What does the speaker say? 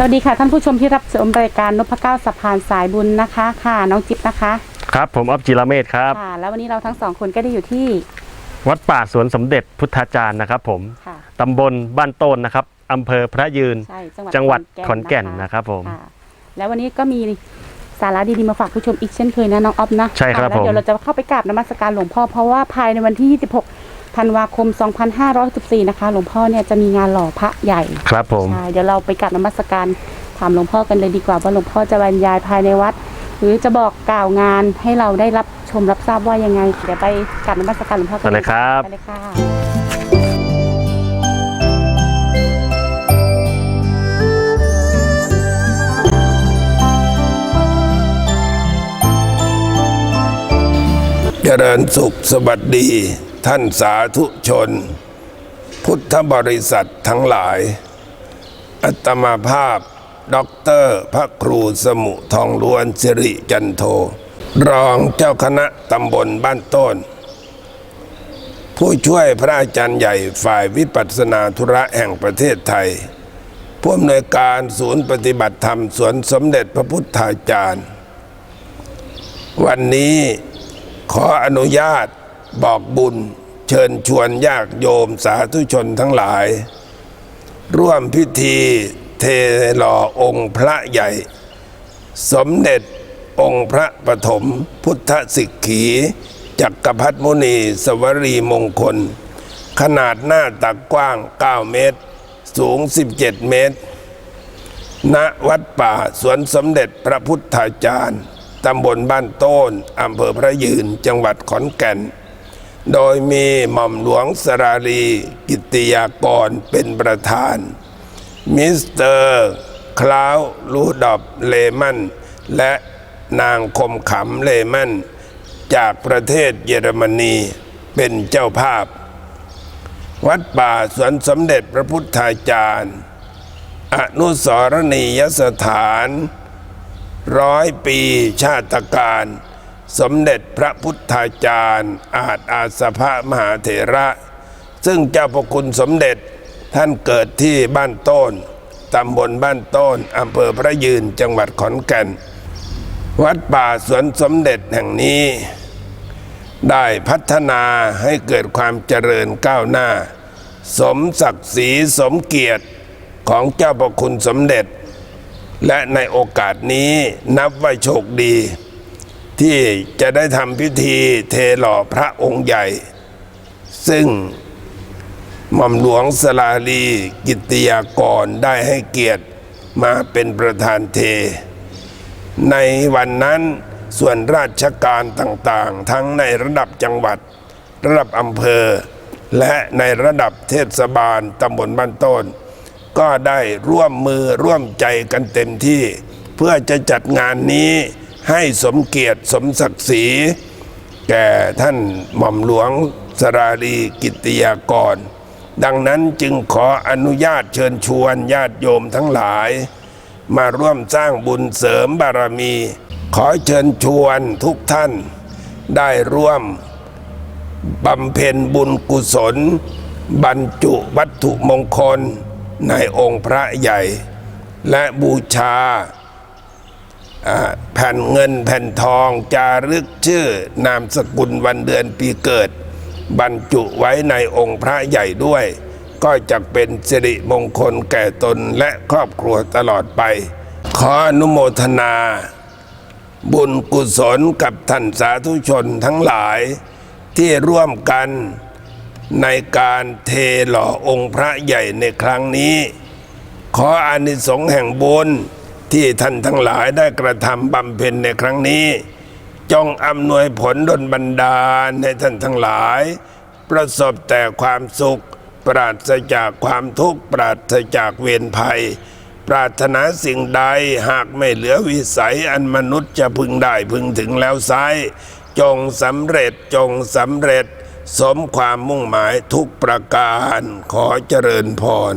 วัสดีค่ะท่านผู้ชมที่รับชมรายการนพเก้าสะพานสายบุญนะคะค่ะ น้องจิ๊บนะคะครับ ผมออฟจิราเมธครับ ค่ะ แล้ววันนี้เราทั้งสองคนก็ได้อยู่ที่วัดป่าสวนสมเด็จพุทธาจารย์นะครับผมค่ะ ตำบลบ้านโตนนะครับอำเภอพระยืน ใช่จังหวัดจังหวัดขขออนนแก่แก่นนนะครับผม ค่ะแล้ววันนี้ก็มีสาระดีๆมาฝากผู้ชมอีกเช่นเคยนะน้องออฟนะใช่ครับะแล้วเดี๋ยวผมเราจะเข้าไปกราบนมัสการหลวงพ่อเพราะว่าภายในวันที่ 26 ธันวาคม 2514นะคะ หลวงพ่อเนี่ยจะมีงานหล่อพระใหญ่ครับผมใช่เดี๋ยวเราไปกราบนมัสการถามหลวงพ่อกันเลยดีกว่าว่าหลวงพ่อจะบรรยายภายในวัด หรือจะบอกกล่าวงานให้เราได้รับชมรับทราบว่ายังไง เดี๋ยวไปกราบนมัสการหลวงพ่อกัไปเลยครับไปเลยค่ะเจริญสุขสวัสดี ท่านสาธุชน พุทธบริษัททั้งหลาย อัตมาภาพด็อกเตอร์พระครูสมุทองล้วนสิริจันโท รองเจ้าคณะตำบลบ้านต้น ผู้ช่วยพระอาจารย์ใหญ่ฝ่ายวิปัสสนาธุระแห่งประเทศไทย ผู้อำนวยการศูนย์ปฏิบัติธรรมสวนสมเด็จพระพุทธาจารย์ วันนี้ขออนุญาต บอกบุญเชิญชวนญาติโยมสาธุชนทั้งหลาย ร่วมพิธีเทหล่อองค์พระใหญ่ สมเด็จองค์พระปฐมพุทธสิกขีจักรพรรดิมุนีสวรีมงคล ขนาดหน้าตักกว้าง 9 เมตร สูง 17 เมตร ณวัดป่าสวนสมเด็จพระพุทธาจารย์ตำบลบ้านโต้นอำเภอพระยืนจังหวัดขอนแก่น โดยมีหม่อมหลวงสราลีกิติยากรเป็นประธาน มิสเตอร์คลาวลูดอบเลมันและนางคมขำเลมันจากประเทศเยอรมนีเป็นเจ้าภาพ วัดป่าสวนสมเด็จพระพุทธาจารย์ อนุสรณียสถาน ร้อยปีชาติการ สมเด็จพระพุทธาจารย์ อาจอาสภะมหาเถระ ซึ่งเจ้าพระคุณสมเด็จท่านเกิดที่บ้านต้นตำบลบ้านต้นอำเภอพระยืนจังหวัดขอนแก่น วัดป่าสวนสมเด็จแห่งนี้ ได้พัฒนาให้เกิดความเจริญก้าวหน้า สมศักดิ์ศรีสมเกียรติของเจ้าพระคุณสมเด็จ และในโอกาสนี้นับว่าโชคดี ที่จะได้ทำพิธีเทหล่อพระองค์ใหญ่ ซึ่งหม่อมหลวงสลาลีกิติยากรได้ให้เกียรติมาเป็นประธานเท ในวันนั้นส่วนราชการต่างๆ ทั้งในระดับจังหวัด ระดับอำเภอ และในระดับเทศบาลตำบลบ้านต้น ก็ได้ร่วมมือร่วมใจกันเต็มที่ เพื่อจะจัดงานนี้ ให้สมเกียรติสมศักดิ์ศรี แก่ท่านหม่อมหลวงสราลีกิติยากร ดังนั้นจึงขออนุญาตเชิญชวนญาติโยมทั้งหลาย มาร่วมสร้างบุญเสริมบารมี ขอเชิญชวนทุกท่าน ได้ร่วมบำเพ็ญบุญกุศล บรรจุวัตถุมงคลในองค์พระใหญ่ และบูชา แผ่นเงินแผ่นทองจารึกชื่อนามสกุลวันเดือนปีเกิด บรรจุไว้ในองค์พระใหญ่ด้วย ก็จะเป็นสิริมงคลแก่ตนและครอบครัวตลอดไป ขออนุโมทนา บุญกุศลกับท่านสาธุชนทั้งหลาย ที่ร่วมกันในการเทหล่อองค์พระใหญ่ในครั้งนี้ ขออานิสงส์แห่งบุญ ที่ท่านทั้งหลายได้กระทำบำเพ็ญในครั้งนี้ จงอำนวยผลดลบันดาลให้ท่านทั้งหลาย ประสบแต่ความสุข ปราศจากความทุกข์ ปราศจากเวรภัย ปรารถนาสิ่งใดหากไม่เหลือวิสัยอันมนุษย์จะพึงได้พึงถึงแล้วไซจงสำเร็จจงสำเร็จ สมความมุ่งหมายทุกประการขอเจริญพร